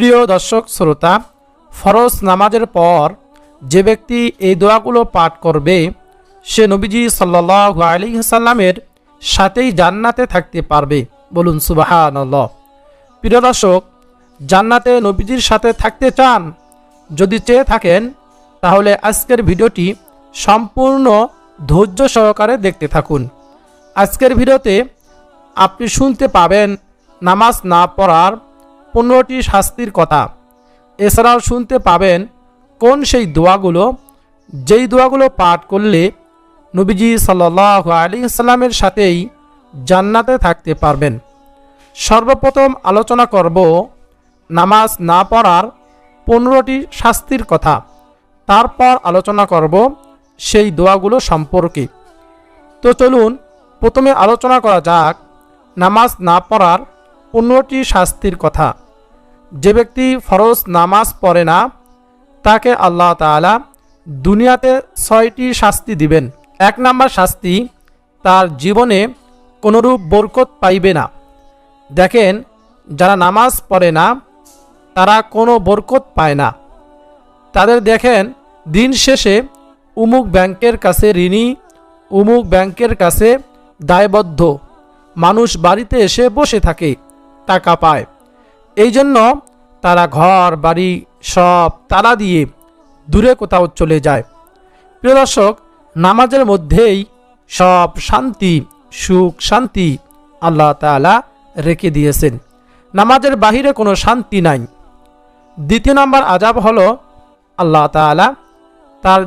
প্রিয় দর্শক শ্রোতা, ফরজ নামাজের পর যে ব্যক্তি এই দোয়াগুলো পাঠ করবে, সে নবীজি সাল্লাহ আলী সাল্লামের সাথেই জান্নাতে থাকতে পারবে। বলুন সুবাহান প্রিয় দর্শক, জান্নাতে নবীজির সাথে থাকতে চান, যদি চেয়ে থাকেন, তাহলে আজকের ভিডিওটি সম্পূর্ণ ধৈর্য সহকারে দেখতে থাকুন। আজকের ভিডিওতে আপনি শুনতে পাবেন, নামাজ না পড়ার পনেরোটি শাস্তির কথা। এছাড়াও শুনতে পাবেন কোন সেই দোয়াগুলো, যেই দোয়াগুলো পাঠ করলে নবীজি সাল্লাহ আলী ইসলামের সাথেই জান্নাতে থাকতে পারবেন। সর্বপ্রথম আলোচনা করব নামাজ না পড়ার পনেরোটি শাস্তির কথা। তারপর আলোচনা করব সেই দোয়াগুলো সম্পর্কে। তো চলুন, প্রথমে আলোচনা করা যাক নামাজ না পড়ার পনেরোটি শাস্তির কথা। যে ব্যক্তি ফরজ নামাজ পড়ে না, তাকে আল্লাহ তাআলা দুনিয়াতে ছয়টি শাস্তি দিবেন। এক নাম্বার শাস্তি, তার জীবনে কোনোরূপ বরকত পাইবে না। দেখেন, যারা নামাজ পড়ে না, তারা কোনো বরকত পায় না। তাদের দেখেন, দিন শেষে উমুক ব্যাংকের কাছে ঋণী, উমুক ব্যাংকের কাছে দায়বদ্ধ। মানুষ বাড়িতে এসে বসে থাকে, টাকা পায়। এই জন্য তারা ঘর, বাড়ি, সব তালা দিয়ে দূরে কোথাও চলে যায়। প্রিয় দর্শক, নামাজের মধ্যেই সব শান্তি, সুখ, শান্তি আল্লাহ তাআলা রেখে দিয়েছেন। নামাজের বাহিরে কোনো শান্তি নাই। দ্বিতীয় নম্বর আজাব হলো আল্লাহ তাআলা তার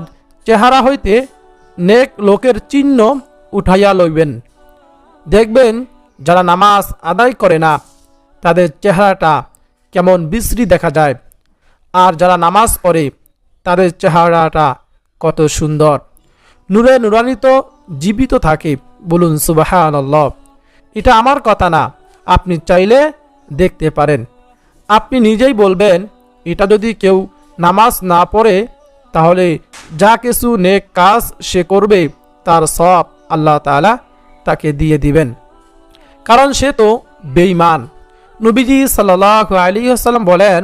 চেহারা হইতে নেক লোকের চিহ্ন উঠাইয়া লইবেন। দেখবেন যারা নামাজ আদায় করে না তাদের চেহারাটা কেমন বিশ্রী দেখা যায়। আর যারা নামাজ পড়ে, তাদের চেহারাটা কত সুন্দর। নূরে নুরানিত জীবিত থাকে, বলুন সুবাহান এটা আমার কথা না, আপনি চাইলে দেখতে পারেন। আপনি নিজেই বলবেন, এটা যদি কেউ নামাজ না পড়ে, তাহলে যা কিছু নেক কাজ সে করবে, তার সব আল্লাহ তাআলা তাকে দিয়ে দিবেন। কারণ সে তো বেঈমান। নবীজি সাল্লাহ আলী আসাল্লাম বলেন,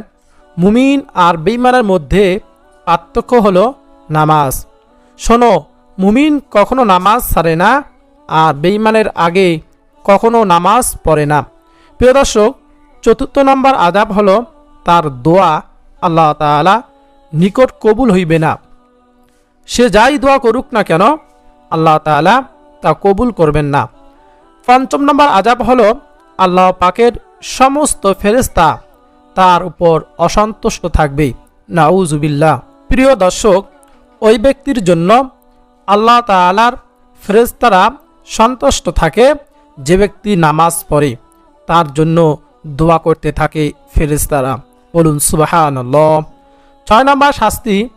মুমিন আর বেঈমানের মধ্যে পার্থক্য হলো নামাজ। শোনো, মুমিন কখনো নামাজ ছাড়ে না আর বেঈমানের আগে কখনো নামাজ পড়ে না। প্রিয় দর্শক, চতুর্থ নম্বর আদাব হলো তার দোয়া, আল্লাহ তাআলা নিকট কবুল হইবে না। সে যাই দোয়া করুক না কেন, আল্লাহ তাআলা তা কবুল করবেন না। পঞ্চম নম্বর আজাব হলো আল্লাহ পাকের সমস্ত ফেরেস্তা তার উপর অসন্তুষ্ট থাকবে। নাউজুবিল্লাহ। প্রিয় দর্শক, ওই ব্যক্তির জন্য আল্লাহ তাআলার ফেরেস্তারা সন্তুষ্ট থাকে যে ব্যক্তি নামাজ পড়ে। তার জন্য দোয়া করতে থাকে ফেরেস্তারা বলুন সুবাহান ছয় নম্বর শাস্তি,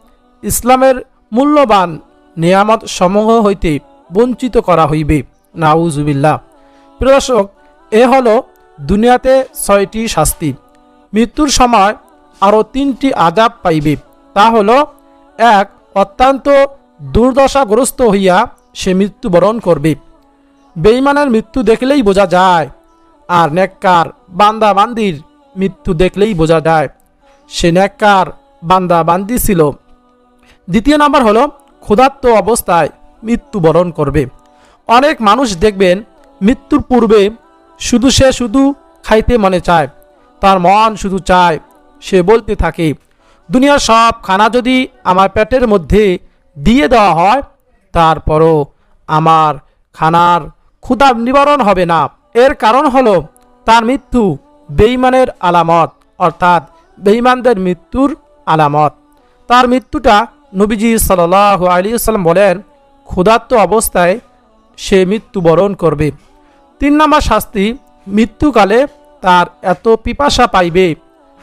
ইসলামের মূল্যবান নিয়ামত সমূহ হইতে বঞ্চিত করা হইবে। নাউজুবিল্লাহ। প্রিয় দর্শক, এ হলো দুনিয়াতে ছয়টি শাস্তি। মৃত্যুর সময় আরও তিনটি আজাব পাইবে। তা হলো, এক, অত্যন্ত দুর্দশাগ্রস্ত হইয়া সে মৃত্যুবরণ করবে। বেইমানের মৃত্যু দেখলেই বোঝা যায়, আর নেককার বান্দা বান্দির মৃত্যু দেখলেই বোঝা যায়। সে নেককার বান্দা বান্দি ছিল। দ্বিতীয় নাম্বার হলো, ক্ষুধার্ত অবস্থায় মৃত্যুবরণ করবে। অনেক মানুষ দেখবেন মৃত্যুর পূর্বে শুধু সে শুধু খাইতে মনে চায়, তার মন শুধু চায়, সে বলতে থাকে, দুনিয়ার সব খানা যদি আমার পেটের মধ্যে দিয়ে দেওয়া হয়, তারপরও আমার খানার ক্ষুধা নিবারণ হবে না। এর কারণ হলো তার মৃত্যু বেইমানের আলামত, অর্থাৎ বেইমানদের মৃত্যুর আলামত। তার মৃত্যুটা নবীজি সাল আলী সাল্লাম বলেন, ক্ষুধার্ত অবস্থায় সে মৃত্যুবরণ করবে। তিন নম্বর শাস্তি, মৃত্যুকালে তার এত পিপাসা পাইবে,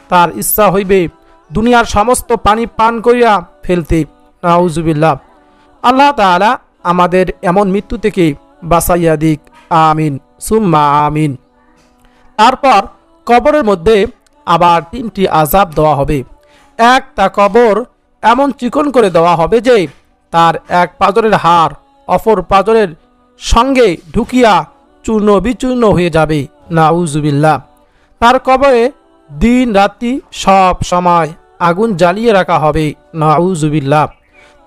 তার ইচ্ছা হইবে, দুনিয়ার সমস্ত পানি পান করিয়া ফেলতে। নাউজুবিল্লাহ। আল্লাহ তাআলা আমাদের এমন মৃত্যু থেকে বাসাইয়া দিক। আমিন। সুম্মা আমিন। তারপর কবরের মধ্যে আবার তিনটি আজাব দেওয়া হবে। এক তা কবর এমন চিকন করে দেওয়া হবে যে তার এক পাজরের হার অপর পাজরের সঙ্গে ঢুকিয়া চূর্ণ বিচূর্ণ হয়ে যাবে। নাউজুবিল্লাহ। তার কবরে দিন রাত্রি সব সময় আগুন জ্বালিয়ে রাখা হবে। নাউজুবিল্লাহ।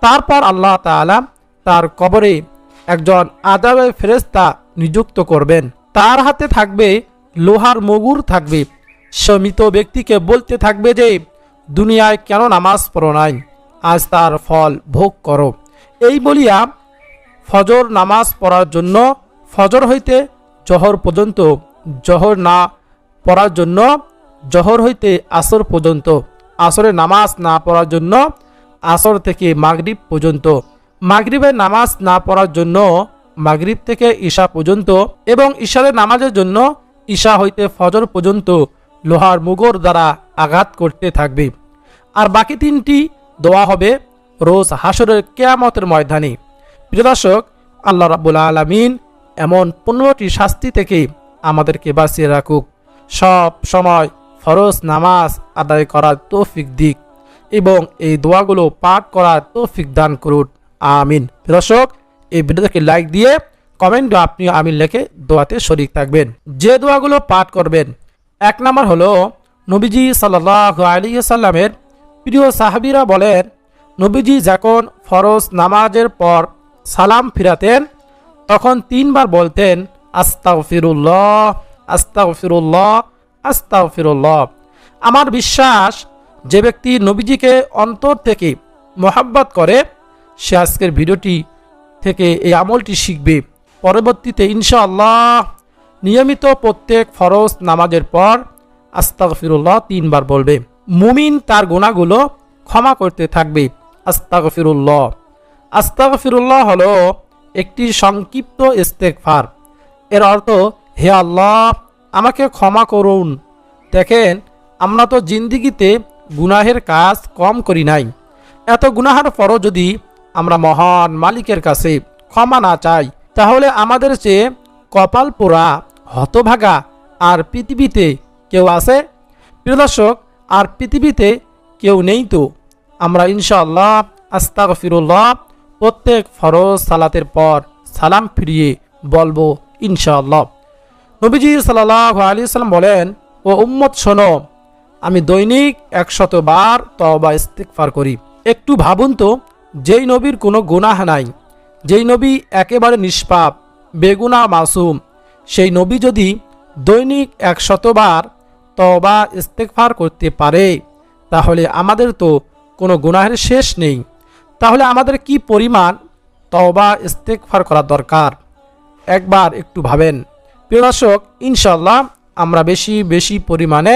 তারপর আল্লাহ তাআলা তার কবরে একজন আদাবে ফেরেস্তা নিযুক্ত করবেন। তার হাতে থাকবে লোহার মগুর থাকবে। সে মৃত ব্যক্তিকে বলতে থাকবে যে, দুনিয়ায় কেন নামাজ পড়ো নাই? আজ তার ফল ভোগ করো। এই বলিয়া ফজর নামাজ পড়ার জন্য ফজর হইতে জহর পর্যন্ত, জহর না পড়ার জন্য, জহর হইতে আসর পর্যন্ত আসরের নামাজ না পড়ার জন্য, আসর থেকে মাগরিব পর্যন্ত মাগরিবের নামাজ না পড়ার জন্য, মাগরীব থেকে ঈশা পর্যন্ত এবং ঈশারের নামাজের জন্য ঈশা হইতে ফজর পর্যন্ত লোহার মুগর দ্বারা আঘাত করতে থাকবে। আর বাকি তিনটি দোয়া হবে রোজ হাসরের কেয়ামতের ময়দানে। প্রিয় দর্শক, আল্লাহ রাবুল আলমিন এমন পনেরোটি শাস্তি থেকে আমাদেরকে বাঁচিয়ে রাখুক। সব সময় ফরজ নামাজ আদায় করার তৌফিক দিক এবং এই দোয়াগুলো পাঠ করার তৌফিক দান করুন। আমিন। দর্শক, এই ভিডিওটাকে লাইক দিয়ে কমেন্টে আপনি আমিন লেখে দোয়াতে শরিক থাকবেন। যে দোয়াগুলো পাঠ করবেন, এক নম্বর হলো, নবীজি সাল্লাহ আলী প্রিয় সাহাবিরা বলেন, নবীজি যখন ফরজ নামাজের পর সালাম ফিরাতেন তখন তিনবার বলতেন আস্তাও ফিরুল্লাহ আস্তাও ফিরুল্লাহ আস্তাও ফিরুল্লাহ আমার বিশ্বাস, যে ব্যক্তি নবীজিকে অন্তর থেকে মোহাব্বত করে, সে আজকের ভিডিওটি থেকে এই আমলটি শিখবে। পরবর্তীতে ইনশাআল্লাহ নিয়মিত প্রত্যেক ফরজ নামাজের পর আস্তাক ফিরুল্লাহ তিনবার বলবে। মুমিন তার গুণাগুলো ক্ষমা করতে থাকবে। আস্তাক ফিরুল্লাহ আস্তাক ফিরুল্লাহ হলো একটি সংক্ষিপ্ত ইস্তেকফার এর অর্থ, হে আল্লাহ, আমাকে ক্ষমা করুন। দেখেন, আমরা তো জিন্দিগিতে গুনাহের কাজ কম করি নাই। এত গুনাহার পরও যদি আমরা মহান মালিকের কাছে ক্ষমা না চাই, তাহলে আমাদের চেয়ে কপাল পোড়া, হতভাগা আর পৃথিবীতে কেউ আছে? প্রিয় দর্শক, আর পৃথিবীতে কেউ নেই তো? আমরা ইনশাআল্লাহ আস্তাক ফিরুল্লাহ প্রত্যেক ফরজ সালাতের পর সালাম ফিরিয়ে বলব, ইনশাআল্লাহ। নবীজি সাল্লাহ আলী সাল্লাম বলেন, ও উম্মত, শোনো, আমি দৈনিক একশত বার তবা ইস্তিকফার করি। একটু ভাবুন তো, যেই নবীর কোনো গুনাহ নাই, যেই নবী একেবারে নিষ্পাপ, বেগুনা মাসুম, সেই নবী যদি দৈনিক একশতবার তবা ইস্তেকফার করতে পারে, তাহলে আমাদের তো কোনো গুনাহের শেষ নেই। তাহলে আমাদের কি পরিমাণ তবা ইস্তেকফার করা দরকার? একবার একটু ভাবেন। প্রিয় ইনশাল্লাহ আমরা বেশি বেশি পরিমাণে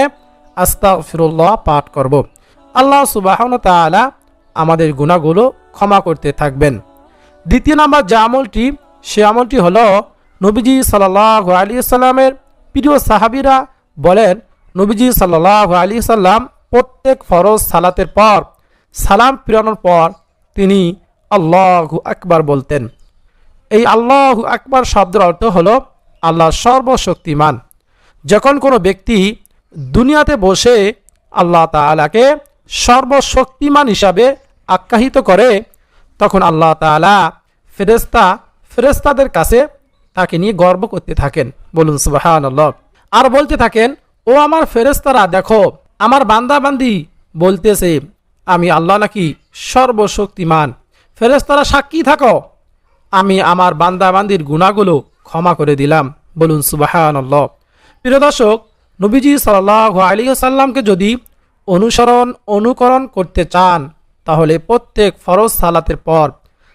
আস্তা ফিরুল্লাহ পাঠ করব। আল্লাহ সুবাহ তালা আমাদের গুণাগুলো ক্ষমা করতে থাকবেন। দ্বিতীয় নাম্বার যে আমলটি, সে আমলটি হল নবীজি সাল্লাহ আলী সাল্লামের প্রিয় সাহাবিরা বলেন, নবীজি সাল্লাহ আলী সাল্লাম প্রত্যেক ফরজ সালাতের পর সালাম ফিরানোর পর তিনি আল্লাহ আকবার বলতেন। এই আল্লাহ আকবার শব্দের অর্থ হলো আল্লাহ সর্বশক্তিমান। যখন কোনো ব্যক্তি দুনিয়াতে বসে আল্লাহ তালাকে সর্বশক্তিমান হিসাবে আখ্যায়িত করে, তখন আল্লাহ তালা ফেরেস্তা ফেরেস্তাদের কাছে তাকে নিয়ে গর্ব করতে থাকেন। বলুন সুবাহান আর বলতে থাকেন, ও আমার ফেরেস্তারা দেখো, আমার বান্দাবান্দি বলতেছে আমি আল্লাহ নাকি সর্বশক্তিমান। ফেরেস্তারা সাক্ষী থাকো। আমি আমার বান্দাবান্দির গুণাগুলো ক্ষমা করে দিলাম। বলুন সুবাহান আল্লাহ প্রিয় দর্শক, নবীজি সাল্লাহ আলী সাল্লামকে যদি অনুসরণ, অনুকরণ করতে চান, তাহলে প্রত্যেক ফরজ সালাতের পর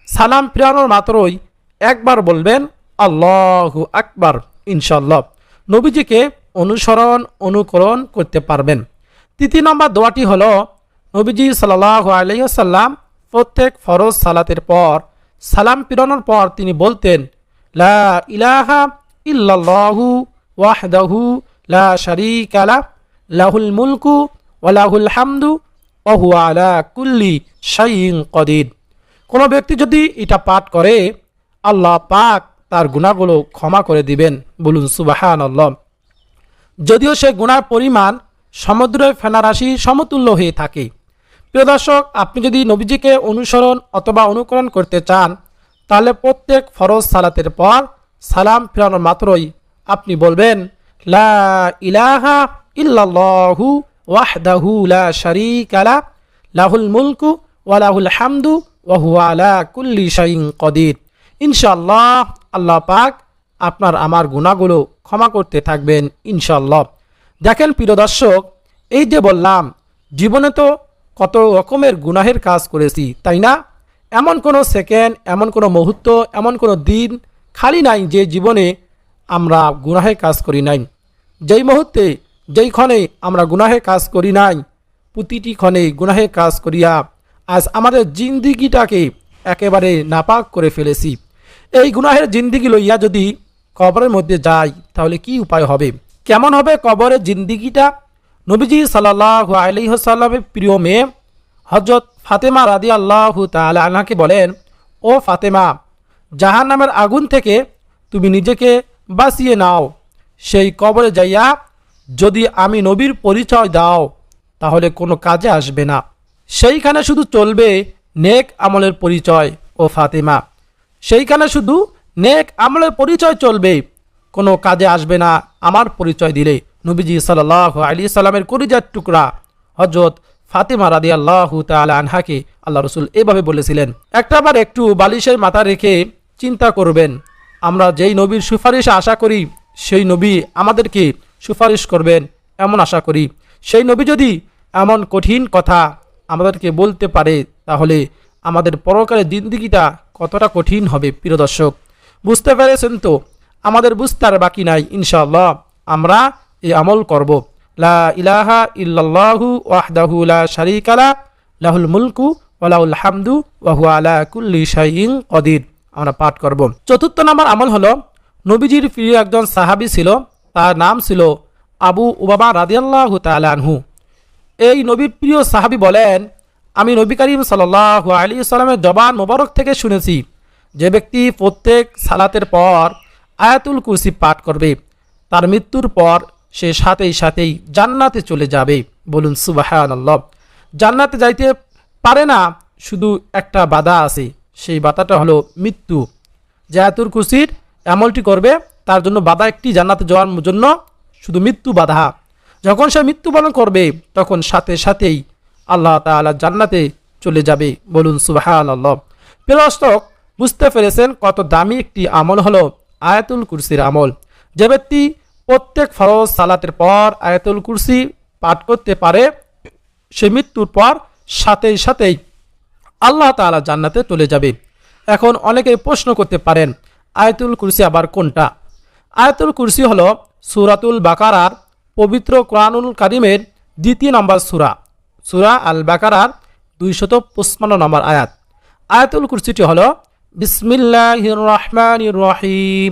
সালাম ফিরানোর মাত্রই একবার বলবেন, আল্লাহু আকবার ইনশাল্লাহ নবীজিকে অনুসরণ, অনুকরণ করতে পারবেন। তৃতীয় নম্বর দোয়াটি হল নবীজি সাল্লাহ আলহিহাল্লাম প্রত্যেক ফরজ সালাতের পর সালাম ফিরানোর পর তিনি বলতেন, লা ইলাহা ইল্লাল্লাহু ওয়াহদাহু লা শারিকা লা, লাহুল মুলকু ওয়ালাহুল হামদু ওহু আলা কুল্লি শাইন কদির। কোনো ব্যক্তি যদি এটা পাঠ করে, আল্লাহ পাক তার গুণাগুলো ক্ষমা করে দিবেন। বলুন সুবাহান আল্লাহ যদিও সে গুণার পরিমাণ সমুদ্রের ফেনারাশি সমতুল্য হয়ে থাকে প্রিয় দর্শক, আপনি যদি নবীজিকে অনুসরণ অথবা অনুকরণ করতে চান, তাহলে প্রত্যেক ফরজ সালাতের পর সালাম ফিরানোর মাত্রই আপনি বলবেন, লা ইলাহা ইল্লাল্লাহু ওয়াহদাহু লা শারীকা লা, লাহুল মুলকু ওয়া লাহুল হামদু ওয়া হুয়া আলা কুল্লি শাইইন কদির। ইনশাআল্লাহ আল্লাহ পাক আপনার আমার গুণাগুলো ক্ষমা করতে থাকবেন ইনশাল্লাহ দেখেন প্রিয় দর্শক, এই যে বললাম, জীবনে তো কত রকমের গুনাহের কাজ করেছি, তাই না? এমন কোনো সেকেন্ড, এমন কোনো মুহূর্ত, এমন কোনো দিন খালি নাই যে জীবনে আমরা গুনাহের কাজ করি নাই। যেই মুহূর্তে, যেই ক্ষণে আমরা গুনাহের কাজ করি নাই, প্রতিটি ক্ষণে গুনাহের কাজ করিয়া আজ আমাদের জিন্দিগিটাকে একেবারে নাপাক করে ফেলেছি। এই গুনাহের জিন্দিগি লইয়া যদি কবরের মধ্যে যাই, তাহলে কি উপায় হবে? কেমন হবে কবরের জিন্দিগিটা? নবীজি সাল্লাহ আলিহাসাল্লামের প্রিয় মেয়ে হজরত ফাতেমা রাদি আল্লাহ তালা আল্লাহকে বলেন, ও ফাতেমা জাহান নামের আগুন থেকে তুমি নিজেকে বাঁচিয়ে নাও। সেই কবরে যাইয়া যদি আমি নবীর পরিচয় দাও, তাহলে কোনো কাজে আসবে না। সেইখানে শুধু চলবে নেক আমলের পরিচয়, ও ফাতেমা। সেইখানে শুধু নেক আমলের পরিচয় চলবে, কোনো কাজে আসবে না আমার পরিচয় দিলে। নবীজি সাল্লাহ আলী সাল্লামের করিজার টুকরা। হজরত ফাতেমা রাদি আল্লাহ তালা আনহাকে আল্লাহ রসুল এভাবে বলেছিলেন, একটাবার একটু বালিশের মাথা রেখে চিন্তা করবেন। আমরা যেই নবীর সুপারিশ আশা করি, সেই নবী আমাদেরকে সুপারিশ করবেন এমন আশা করি। সেই নবী যদি এমন কঠিন কথা আমাদেরকে বলতে পারে, তাহলে আমাদের পরকালের জিন্দিগিটা কতটা কঠিন হবে, প্রিয় দর্শক। বুঝতে পেরেছেন তো? আমাদের বুঝতে আর বাকি নাই, ইনশাআল্লাহ। আমরা এই আমল করব। লা ইলাহা ইল্লাল্লাহু ওয়াহদাহু লা শারীকা লাহুল মুলকু ওয়ালাহুল হামদু ওয়াহু আলা কুল্লি শাইইন কদির। আমরা পাঠ করব। চতুর্থ নম্বর আমল হলো, নবীজির প্রিয় একজন সাহাবী ছিল, তার নাম ছিল আবু উবামা রাদিয়াল্লাহু তাআলা আনহু। এই নবীর প্রিয় সাহাবী বলেন, আমি নবী করিম সাল্লাহ আলী সাল্লামের জবান মোবারক থেকে শুনেছি, যে ব্যক্তি প্রত্যেক সালাতের পর আয়াতুল কুরসি পাঠ করবে, তার মৃত্যুর পর সে সাথেই সাথেই জান্নাতে চলে যাবে। বলুন সুবাহান জান্নাতে যাইতে পারে না, শুধু একটা বাধা আছে। সেই বাধাটা হলো মৃত্যু। যে আয়াতুল কুরসির আমলটি করবে, তার জন্য বাধা একটি, জান্নাতে যাওয়ার জন্য শুধু মৃত্যু বাধা। যখন সে মৃত্যুবরণ করবে, তখন সাথে সাথেই আল্লাহ তাআলা জান্নাতে চলে যাবে। বলুন সুবাহান আল্লাহ প্রিয়স্তক বুঝতে পেরেছেন কত দামি একটি আমল হলো আয়াতুল কুরসির আমল। যে ব্যক্তি প্রত্যেক ফরজ সালাতের পর আয়াতুল কুরসি পাঠ করতে পারে, সে মৃত্যুর পর সাথেই সাথেই আল্লাহ তাআলা জান্নাতে চলে যাবে। এখন অনেকেই প্রশ্ন করতে পারেন, আয়াতুল কুরসি আবার কোনটা? আয়াতুল কুরসি হল সুরাতুল বাকারার পবিত্র কোরআনুল কারিমের দ্বিতীয় নম্বর সুরা সুরা আল বাকারার দুইশত পঁচপান্ন নম্বর আয়াত। আয়াতুল কুরসিটি হলো বিসমিল্লাহির রহমান রহিম।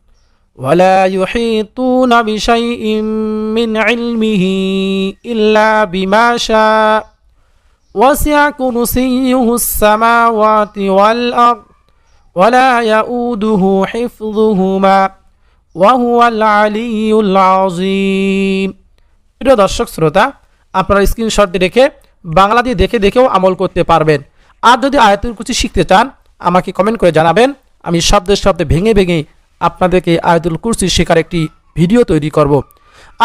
ولا يحيطون بشيء من علمه إلا بما شاء وسع كرسيه السماوات والأرض ولا يؤوده حفظهما وهو العلي العظيم প্রিয় দর্শক শ্রোতা আপনারা স্ক্রিনশটটি রেখে বাংলা দিয়ে দেখে দেখেও আমল করতে পারবেন আর যদি আয়াতুল কুচি শিখতে চান আমাকে কমেন্ট করে জানাবেন আমি শব্দের শব্দে ভেঙে ভেঙে আপনাদেরকে আয়াতুল কুরসি শেখার একটি ভিডিও তৈরি করব।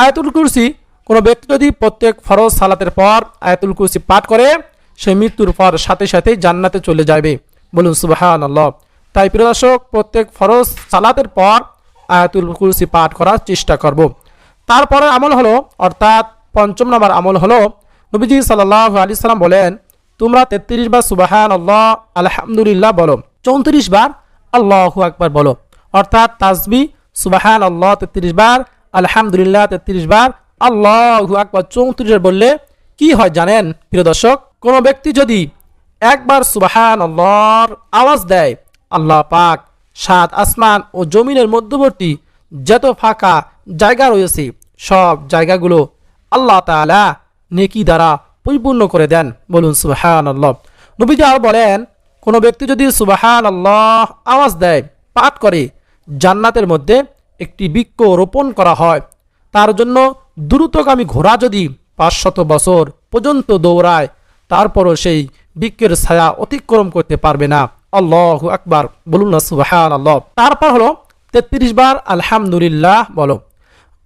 আয়াতুল কুরসি, কোনো ব্যক্তি যদি প্রত্যেক ফরজ সালাতের পর আয়াতুল কুরসি পাঠ করে, সে মৃত্যুর পর সাথে সাথে জান্নাতে চলে যাবে। বলুন সুবাহান আল্লাহ তাই প্রিয় দর্শক, প্রত্যেক ফরজ সালাতের পর আয়াতুল কুরসি পাঠ করার চেষ্টা করব। তারপরে আমল হলো, অর্থাৎ পঞ্চম নম্বর আমল হলো, নবীজি সাল্লাহ আলি সাল্লাম বলেন, তোমরা তেত্রিশ বার সুবাহান আল্লাহ আলহামদুলিল্লাহ বলো। চৌত্রিশ বার আল্লাহু আকবার বলো। অর্থাৎ তাজবি সুবাহান আল্লাহ তেত্রিশ বার, আলহামদুলিল্লাহ, তেত্রিশ বার, আল্লাহু আকবার, চৌত্রিশ বার বললে কি হয় জানেন, প্রিয় দর্শক? কোনো ব্যক্তি যদি একবার সুবাহান আল্লাহর আওয়াজ দেয়, আল্লাহ পাক সাত আসমান ও জমিনের মধ্যবর্তী যত ফাঁকা জায়গা রয়েছে, সব জায়গাগুলো আল্লাহ তাআলা নেকি দ্বারা পরিপূর্ণ করে দেন, বলুন সুবহান আল্লাহ নবীজি বলেন, কোনো ব্যক্তি যদি সুবাহান আল্লাহ আওয়াজ দেয়, পাঠ করে জান্নাতের মধ্যে একটি বৃক্ষ রোপণ করা হয়। তার জন্য দ্রুতগামী ঘোড়া যদি পাঁচশত বছর পর্যন্ত দৌড়ায়, তারপরও সেই বৃক্ষের ছায়া অতিক্রম করতে পারবে না। আল্লাহ আকবার। বলুন না সুবাহান আল্লাহ তারপর হলো তেত্রিশ বার আলহামদুলিল্লাহ বলো।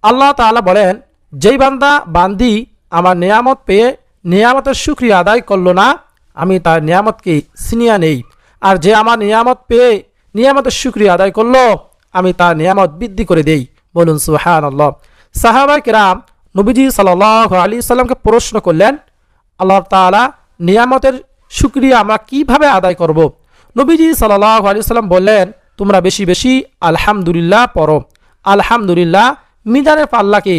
আল্লাহ তাআলা বলেন, যেই বান্দা, বান্দি আমার নিয়ামত পেয়ে নিয়ামতের সুক্রিয়া আদায় করল না, আমি তার নিয়ামতকে সিনিয়া নেই। আর যে আমার নিয়ামত পেয়ে নিয়ামতের সুক্রিয়া আদায় করল আমি তার নিয়ামত বৃদ্ধি করে দেই। বলুন সুহান আল্লাহ সাহাবা কিরাম নবীজি সাল আলী সাল্লামকে প্রশ্ন করলেন, আল্লাহ তাআলা নিয়ামতের সুক্রিয়া আমরা কীভাবে আদায় করব। নবীজি সাল্লাহ আলী সাল্লাম বললেন, তোমরা বেশি বেশি আলহামদুলিল্লাহ পড়ো। আলহামদুলিল্লাহ মিজানের পাল্লাকে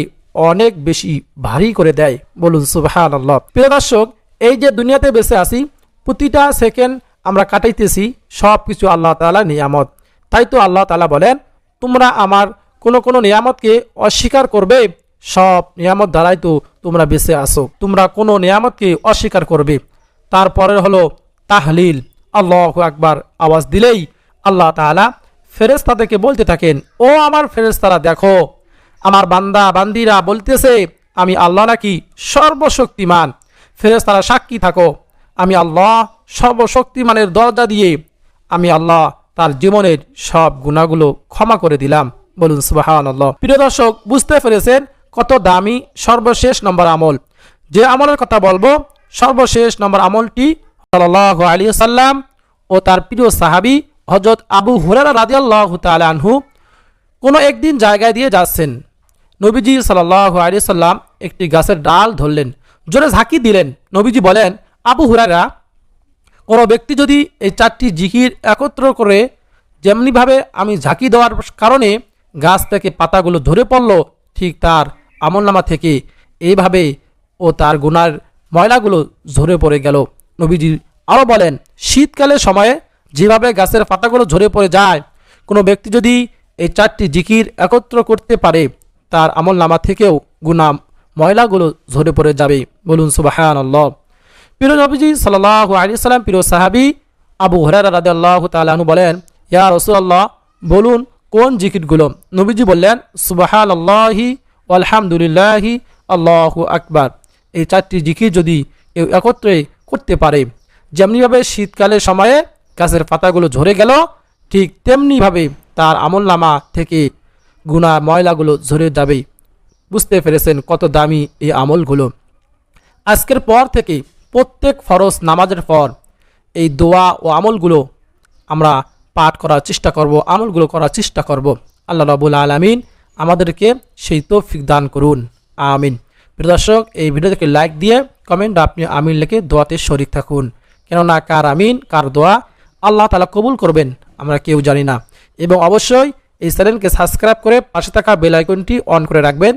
অনেক বেশি ভারী করে দেয়। বলুন সুবাহান আল্লাহ প্রিয় দর্শক, এই যে দুনিয়াতে বেঁচে আছি, প্রতিটা সেকেন্ড আমরা কাটাইতেছি সব কিছু আল্লাহ তালা নিয়ামত। তাই তো আল্লাহ তালা বলেন, তোমরা আমার কোনো কোনো নিয়ামতকে অস্বীকার করবে, সব নিয়ামত দ্বারাই তো তোমরা বেঁচে আসো তোমরা কোনো নিয়ামতকে অস্বীকার করবে। তারপরে হলো তাহলিল। আল্লাহ আকবার আওয়াজ দিলেই আল্লাহ তাআলা ফেরেস্তাদেরকে বলতে থাকেন, ও আমার ফেরেস্তারা দেখো, আমার বান্দা বান্দিরা বলতেছে, আমি আল্লাহ নাকি সর্বশক্তিমান। ফেরেস্তারা সাক্ষী থাকো, আমি আল্লাহ সর্বশক্তিমানের দরজা দিয়ে, আমি আল্লাহ তার জীবনের সব গুণাগুলো ক্ষমা করে দিলাম। বলুন সুবাহান আল্লাহ প্রিয় দর্শক, বুঝতে পেরেছেন কত দামি সর্বশেষ নম্বর আমল। যে আমলের কথা বলব, সর্বশেষ নম্বর আমলটি সাল্লাহ আলী সাল্লাম ও তার প্রিয় সাহাবি হজরত আবু হুরারা রাজিয়াল্লাহ তালা আনহু কোনো একদিন জায়গায় দিয়ে যাচ্ছেন। নবীজি সাল্লাহ আলী সাল্লাম একটি গাছের ডাল ধরলেন, জোরে ঝাঁকি দিলেন। নবীজি বলেন, আবু হুরারা কোনো ব্যক্তি যদি এই চারটি জিকির একত্র করে যেমনিভাবে আমি ঝাঁকি দেওয়ার কারণে গাছ থেকে পাতাগুলো ধরে পড়ল, ঠিক তার আমলনামা থেকে এইভাবে ও তার গুনার ময়লাগুলো ঝরে পড়ে গেল। নবীজি আরও বলেন, শীতকালের সময়ে যেভাবে গাছের পাতাগুলো ঝরে পড়ে যায়, কোনো ব্যক্তি যদি এই চারটি জিকির একত্র করতে পারে, তার আমল নামা থেকেও গুনা ময়লাগুলো ঝরে পড়ে যাবে। বলুন সুবাহান আল্লাহ প্রিয় নবীজি সাল্লাহ আলী সাল্লাম, প্রিয় সাহাবি আবু হরার রাদে আল্লাহ তালু বলেন, ইয়া রসুল্লাহ বলুন কোন জিকিরগুলো? নবীজি বললেন সুবাহাল আল্লাহি আলহামদুলিল্লাহি আল্লাহ আকবার। এই চারটি জিকির যদি কেউ একত্রে করতে পারে, যেমনিভাবে শীতকালের সময়ে গাছের পাতাগুলো ঝরে গেল, ঠিক তেমনিভাবে তার আমলনামা থেকে গুণা ময়লাগুলো ঝরে যাবে। বুঝতে পেরেছেন কত দামি এই আমলগুলো। আজকের পর থেকে প্রত্যেক ফরজ নামাজের পর এই দোয়া ও আমলগুলো আমরা পাঠ করার চেষ্টা করব, আমলগুলো করার চেষ্টা করব। আল্লাহ রাবুল আলমিন আমাদেরকে সেই তৌফিক দান করুন। আমিন। প্রিয় দর্শক, এই ভিডিওটাকে লাইক দিয়ে কমেন্ট আপনি আমিন লিখে দোয়াতে শরিক থাকুন। কেননা কার আমিন, কার দোয়া আল্লাহ তালা কবুল করবেন, আমরা কেউ জানি না। এবং অবশ্যই এই চ্যানেলকে সাবস্ক্রাইব করে পাশে থাকা বেল আইকনটি অন করে রাখবেন।